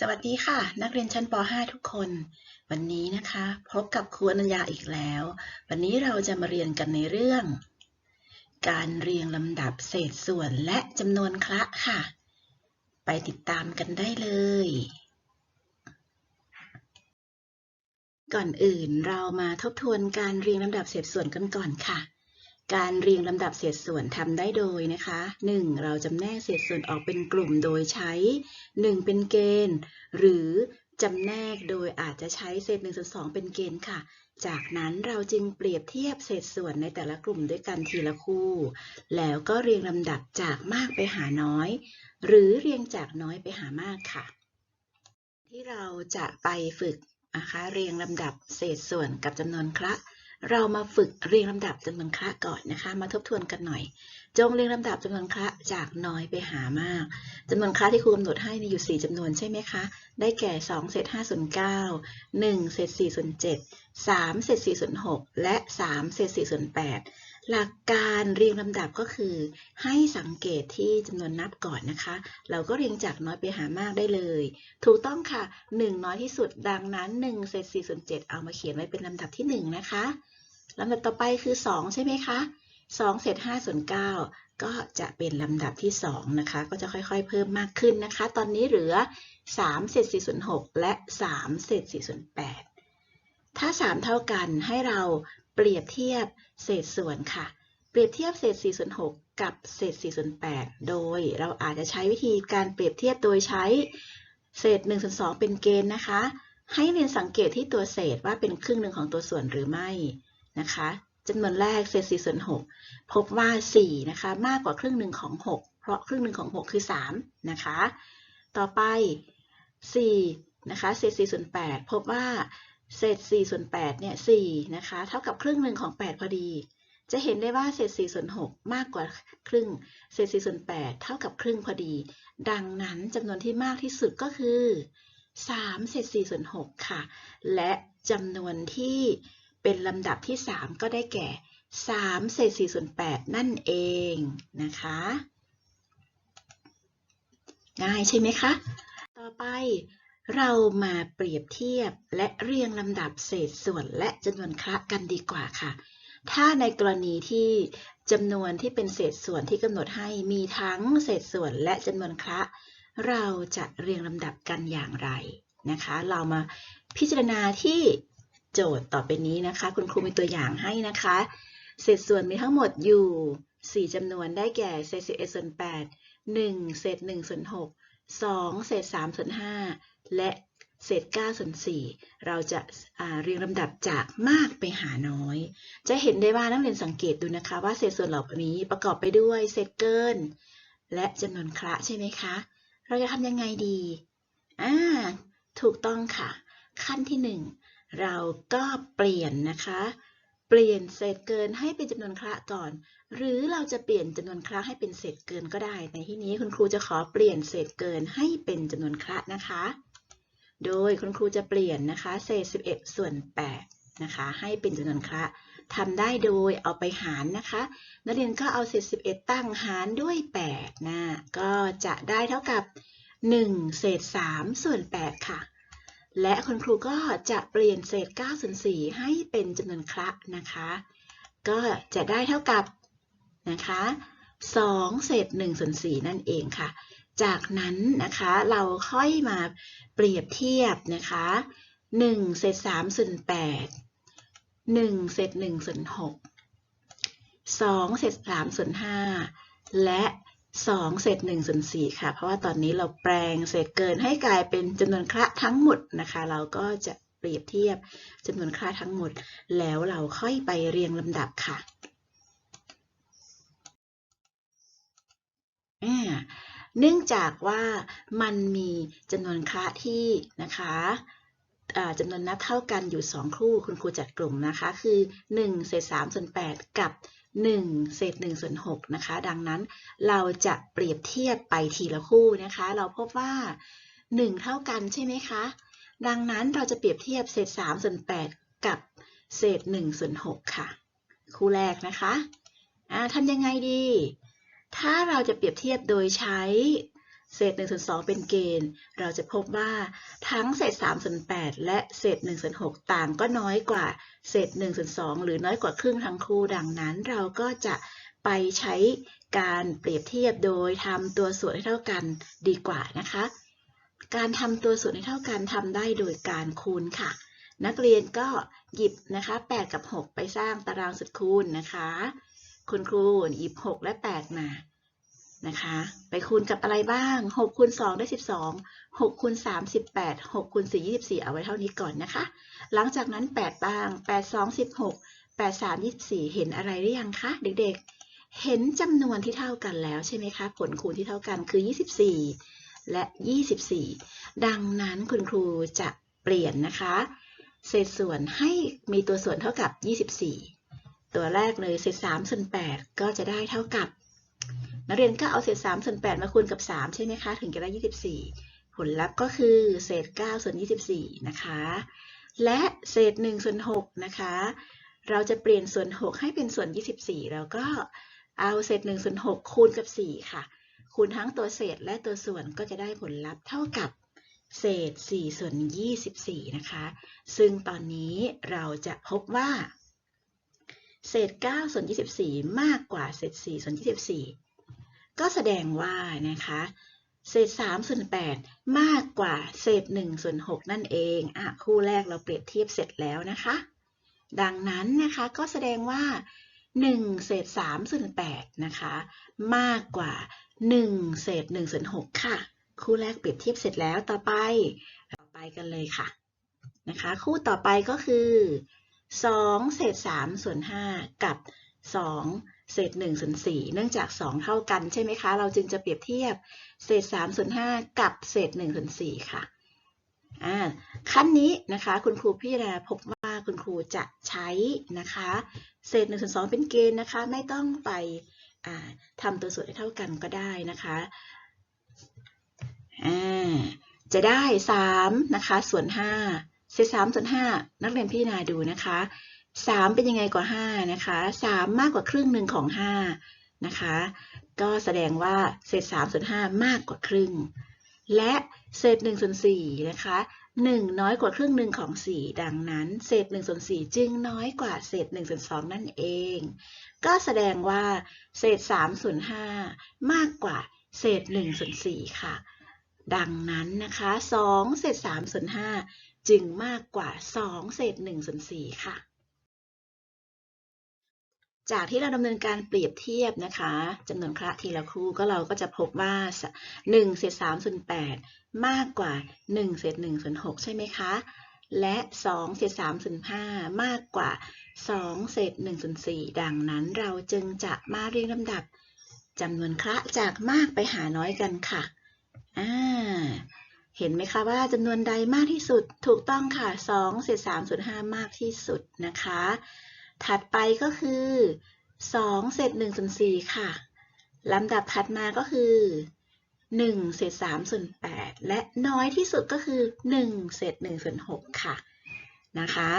สวัสดีค่ะ นักเรียนชั้นป .5 ทุกคน วันนี้นะคะ พบกับครูอนัญญาอีกแล้ว วันนี้เราจะมาเรียนกันในเรื่อง การเรียงลำดับเศษส่วนและจำนวนคละค่ะ ไปติดตามกันได้เลย ก่อนอื่นเรามาทบทวนการเรียงลำดับเศษส่วนกันก่อนค่ะ การเรียงลำดับเศษส่วนทำได้โดยนะคะ 1. เราจำแนกเศษส่วนออกเป็นกลุ่มโดยใช้ 1 เป็นเกณฑ์ หรือจำแนกโดยอาจจะใช้เศษ1ส่วน2เป็นเกณฑ์ค่ะ จากนั้นเราจึงเปรียบเทียบเศษส่วนในแต่ละกลุ่มด้วยกันทีละคู่ แล้วก็เรียงลำดับจากมากไปหาน้อย หรือเรียงจากน้อยไปหามากค่ะ ที่เราจะไปฝึกนะคะ เรียงลำดับเศษส่วนกับจำนวนคละ เรามาฝึกเรียงลำดับจำนวนค่าก่อนนะคะ มาทบทวนกันหน่อย จงเรียงลำดับจำนวนค่าจากน้อยไปหามากจำนวนค่าที่ครูกำหนดให้มีอยู่ 4จำนวนใช่ไหมคะ ได้แก่ 2 เศษ5ส่วน9 1 เศษ4ส่วน7 3 เศษ4ส่วน6และ 3 เศษ4ส่วน8 หลักการเรียงลำดับก็คือ ให้สังเกตที่จำนวนนับก่อนนะคะ เราก็เรียงจากน้อยไปหามากได้เลย ถูกต้องค่ะ 1 น้อยที่สุดดังนั้น1เศษ4ส่วน7เอามาเขียนไว้เป็นลำดับที่ 1 นะคะลำดับต่อไปคือ 2 ใช่ไหมคะ2เศษ5ส่วน9ก็จะเป็นลำดับที่ 2 นะคะ ก็จะค่อยๆ เพิ่มมากขึ้นนะคะ ตอนนี้เหลือ3เศษ4ส่วน6และ3เศษ4ส่วน8ถ้า 3 เท่ากันให้เรา เปรียบเทียบเศษส่วนค่ะ เปรียบเทียบเศษ4ส่วน6กับเศษ4ส่วน8โดยเราอาจจะใช้วิธีการเปรียบเทียบโดยใช้เศษ1ส่วน2เป็นเกณฑ์นะคะ ให้เรียนสังเกตที่ตัวเศษว่าเป็นครึ่งหนึ่งของตัวส่วนหรือไม่นะคะจำนวนแรกเศษ4ส่วน6พบว่า4นะคะมากกว่าครึ่งหนึ่งของ 6 เพราะครึ่งหนึ่งของ 6 คือ3นะคะ ต่อไป4นะคะเศษ4ส่วน8พบว่า เศษ4ส่วน8เนี่ย4นะคะ เท่ากับครึ่งหนึ่งของ 8 พอดี จะเห็นได้ว่าเศษ4ส่วน6มากกว่าครึ่ง เศษ4ส่วน8เท่ากับครึ่งพอดี ดังนั้นจำนวนที่มากที่สุดก็คือ3เศษ4ส่วน6ค่ะ และจำนวนที่เป็นลำดับที่ 3 ก็ได้แก่3เศษ4ส่วน8นั่นเองนะคะ ง่ายใช่ไหมคะ ต่อไป เรามาเปรียบเทียบและเรียงลำดับเศษส่วนและจำนวนคละกันดีกว่าค่ะ ถ้าในกรณีที่จำนวนที่เป็นเศษส่วนที่กำหนดให้มีทั้งเศษส่วนและจำนวนคละ เราจะเรียงลำดับกันอย่างไรนะคะ เรามาพิจารณาที่โจทย์ต่อไปนี้นะคะ คุณครูมีตัวอย่างให้นะคะ เศษส่วนมีทั้งหมดอยู่ 4จำนวนได้แก่เศษ11ส่วน8 1เศษ1ส่วน6 2 เศษ3ส่วน5และเศษ9ส่วน4เราจะเรียงลำดับจากมากไปหาน้อย จะเห็นได้ว่านักเรียนสังเกตดูนะคะว่าเศษส่วนเหล่านี้ประกอบไปด้วยเศษเกิน และจำนวนคละใช่ไหมคะ เราจะทำยังไงดีอ่าถูกต้องค่ะ ขั้นที่ 1 เราก็เปลี่ยนนะคะ เปลี่ยนเศษเกินให้เป็นจำนวนคละก่อน หรือเราจะเปลี่ยนจำนวนคละให้เป็นเศษเกินก็ได้ ในที่นี้คุณครูจะขอเปลี่ยนเศษเกินให้เป็นจำนวนคละนะคะ โดยคุณครูจะเปลี่ยนนะคะ เศษ 11 ส่วน8นะคะให้เป็นจำนวนคละทำได้โดยเอาไปหารนะคะ นักเรียนก็เอาเศษ 11 ตั้งหารด้วย8นะก็จะได้เท่ากับ 1 เศษ 3 ส่วน 8 ค่ะ และคุณครูก็จะเปลี่ยนเศษ9ส่วน4ให้เป็นจำนวนคละนะคะ ก็จะได้เท่ากับนะคะ2เศษ1ส่วน4นั่นเองค่ะ จากนั้นนะคะเราค่อยมาเปรียบเทียบนะคะ1เศษ3ส่วน8 1เศษ1ส่วน6 2เศษ3ส่วน5และ 2 เศษ1ส่วน4ค่ะ เพราะว่าตอนนี้เราแปลงเศษเกินให้กลายเป็นจำนวนคละทั้งหมดนะคะ เราก็จะเปรียบเทียบจำนวนคละทั้งหมด แล้วเราค่อยไปเรียงลำดับค่ะเนื่องจากว่ามันมีจำนวนคละที่นะคะจำนวนนับเท่ากันอยู่ 2 คู่คุณครูจัดกลุ่มนะคะ คือ 1 เศษ3ส่วน8กับ 1 เศษ1ส่วน6นะคะ ดังนั้นเราจะเปรียบเทียบไปทีละคู่นะคะ เราพบว่า 1 เท่ากันใช่ไหมคะ ดังนั้นเราจะเปรียบเทียบเศษ3ส่วน8กับเศษ1ส่วน6ค่ะ คู่แรกนะคะทำยังไงดี ถ้าเราจะเปรียบเทียบโดยใช้ เศษ1ส่วน2เป็นเกณฑ์ เราจะพบว่าทั้งเศษ3ส่วน8และเศษ1ส่วน6ต่างก็น้อยกว่าเศษ1ส่วน2หรือน้อยกว่าครึ่งทั้งคู่ดังนั้น เราก็จะไปใช้การเปรียบเทียบโดยทำตัวส่วนให้เท่ากันดีกว่านะคะ การทำตัวส่วนให้เท่ากันทำได้โดยการคูณค่ะ นักเรียนก็หยิบนะคะ 8 กับ 6 ไปสร้างตารางสุดคูณนะคะ คุณครูหยิบ 6 และ 8 มา นะคะ ไปคูณกับอะไรบ้าง6คูณ2ได้ 12 6คูณ3 18 6คูณ4 24 เอาไว้เท่านี้ก่อนนะคะ หลังจากนั้น 8 บ้าง 8 2 16 8 3 24 เห็นอะไรหรือยังคะ เด็กๆ เห็นจำนวนที่เท่ากันแล้วใช่ไหมคะ ผลคูณที่เท่ากันคือ 24 และ 24 ดังนั้นคุณครูจะเปลี่ยนนะคะ เศษส่วนให้มีตัวส่วนเท่ากับ 24 ตัวแรกเลยเศษ3ส่วน8ก็จะได้เท่ากับ นักเรียนก็เอาเศษ3ส่วน8มาคูณกับ 3 ใช่ไหมคะ ถึงจะได้ 24 ผลลัพธ์ก็คือเศษ 9 ส่วน 24 นะคะ และเศษ1ส่วน6นะคะ เราจะเปลี่ยนส่วน 6 ให้เป็นส่วน 24 แล้วก็เอาเศษ1ส่วน6คูณกับ 4 ค่ะ คูณทั้งตัวเศษและตัวส่วนก็จะได้ผลลัพธ์เท่ากับเศษ 4 ส่วน 24 นะคะ ซึ่งตอนนี้เราจะพบว่า เศษ 9 ส่วน 24 มากกว่าเศษ 4 ส่วน 24 ก็แสดงว่านะคะเศษ3ส่วน8มากกว่าเศษ1ส่วน6นั่นเองอะคู่แรกเราเปรียบเทียบเสร็จแล้วนะคะ ดังนั้นนะคะก็แสดงว่า 1 เศษ3ส่วน8นะคะ มากกว่า 1 เศษ1ส่วน6ค่ะ คู่แรกเปรียบเทียบเสร็จแล้วต่อไป ต่อไปกันเลยค่ะนะคะ คู่ต่อไปก็คือ 2 เศษ3ส่วน5กับ 2 เศษ1ส่วน4เนื่องจาก 2 เท่ากันใช่ไหมคะ เราจึงจะเปรียบเทียบเศษ3ส่วน5กับเศษ1ส่วน4ค่ะอ่าขั้นนี้นะคะคุณครูพี่นาพบว่าคุณครูจะใช้นะคะ เศษ1ส่วน2เป็นเกณฑ์นะคะ ไม่ต้องไปอ่าทำตัวส่วนให้เท่ากันก็ได้นะคะอ่าจะได้3นะคะส่วน5เศษ3ส่วน5นักเรียนพี่นาดูนะคะ 3 เป็นยังไงกว่า 5 นะคะ 3 มากกว่าครึ่งหนึ่งของ 5 นะคะ ก็แสดงว่าเศษ3ส่วน5มากกว่าครึ่ง และเศษ1ส่วน4นะคะ 1 น้อยกว่าครึ่งหนึ่งของ 4 ดังนั้น เศษ1ส่วน4จึงน้อยกว่าเศษ1ส่วน2นั่นเอง ก็แสดงว่า เศษ3ส่วน5มากกว่าเศษ1ส่วน4ค่ะ ดังนั้นนะคะ2เศษ3ส่วน5จึงมากกว่า 2 เศษ1ส่วน4ค่ะ จากที่เราดำเนินการเปรียบเทียบนะคะจำนวนคระทีละคู่ก็เราก็จะพบว่า 1 เศษ3ส่วน8มากกว่า 1 เศษ1ส่วน6ใช่ไหมคะ และ 2 เศษ3ส่วน5มากกว่า 2 เศษ1ส่วน4ดังนั้นเราจึงจะมาเรียงลำดับจำนวนคระจากมากไปหาน้อยกันค่ะอ่าเห็นไหมคะว่าจำนวนใดมากที่สุดถูกต้องค่ะ 2 เศษ3ส่วน5มากที่สุดนะคะ ถัดไปก็คือ2เศษ1ส่วน4ค่ะลำดับถัดมาก็คือ1เศษ3ส่วน8และน้อยที่สุดก็คือ1เศษ1ส่วน6ค่ะนะคะ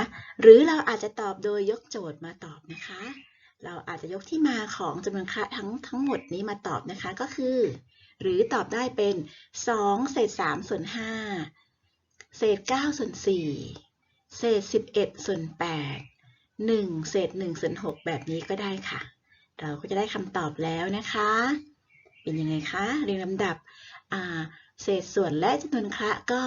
หรือเราอาจจะตอบโดยยกโจทย์มาตอบนะคะ เราอาจจะยกที่มาของจำนวนคระทั้งทั้งหมดนี้มาตอบนะคะก็คือ หรือตอบได้เป็น 2 เศษ3ส่วน5เศษ9ส่วน4เศษ11ส่วน8 1 เศษ1ส่วน6แบบนี้ก็ได้ค่ะ เราก็จะได้คำตอบแล้วนะคะ เป็นยังไงคะเรียงลำดับเศษส่วนและจำนวนคระก็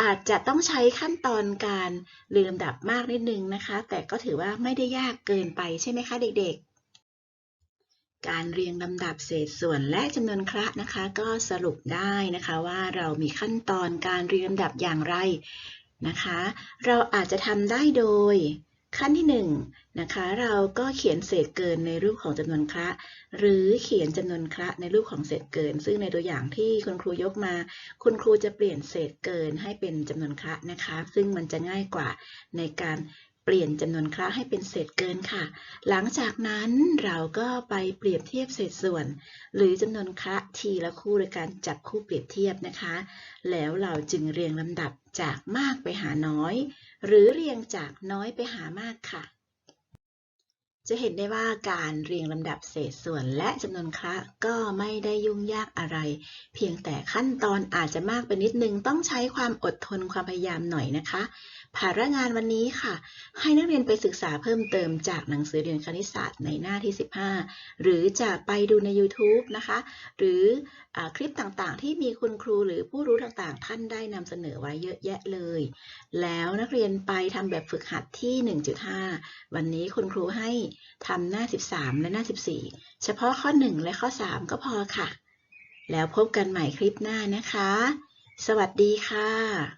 อาจจะต้องใช้ขั้นตอนการเรียงลำดับมากนิดนึงนะคะ แต่ก็ถือว่าไม่ได้ยากเกินไปใช่ไหมคะเด็กๆ การเรียงลำดับเศษส่วนและจำนวนคระนะคะ ก็สรุปได้นะคะว่าเรามีขั้นตอนการเรียงลำดับอย่างไรนะคะ เราอาจจะทำได้โดย ขั้นที่1นงนะคะเราก็เขียนเศษเกินในรูปของจำนวนคระหรือเขียนจำนวนคระในรูปของเศษเกิน ซึ่งในตัวอย่างที่คุณครูยกมา คุณครูจะเปลี่ยนเศษเกินให้เป็นจำนวนคระนะคะ ซึ่งมันจะง่ายกว่าในการเปลี่ยนจำนวนคระให้เป็นเศษเกินค่ะ หลังจากนั้นเราก็ไปเปรียบเทียบเศษส่วน หรือจำนวนคระทีละคู่โดยการจับคู่เปรียบเทียบนะคะ แล้วเราจึงเรียงลำดับจากมากไปหาน้อย หรือเรียงจากน้อยไปหามากค่ะ จะเห็นได้ว่าการเรียงลำดับเศษส่วนและจำนวนคละก็ไม่ได้ยุ่งยากอะไร เพียงแต่ขั้นตอนอาจจะมากไปนิดนึงต้องใช้ความอดทนความพยายามหน่อยนะคะ ภาระงานวันนี้ค่ะ ให้นักเรียนไปศึกษาเพิ่มเติมจากหนังสือเรียนคณิตศาสตร์ในหน้าที่ 15 หรือจะไปดูใน YouTube นะคะ หรืออคลิปต่างๆ ที่มีคุณครูหรือผู้รู้ต่างๆ ท่านได้นำเสนอไว้เยอะแยะเลย แล้วนักเรียนไปทำแบบฝึกหัดที่ 1.5 วันนี้คุณครูให้ทำหน้า 13 และหน้า 14 เฉพาะข้อ 1 และข้อ 3 ก็พอค่ะ แล้วพบกันใหม่คลิปหน้านะคะ สวัสดีค่ะ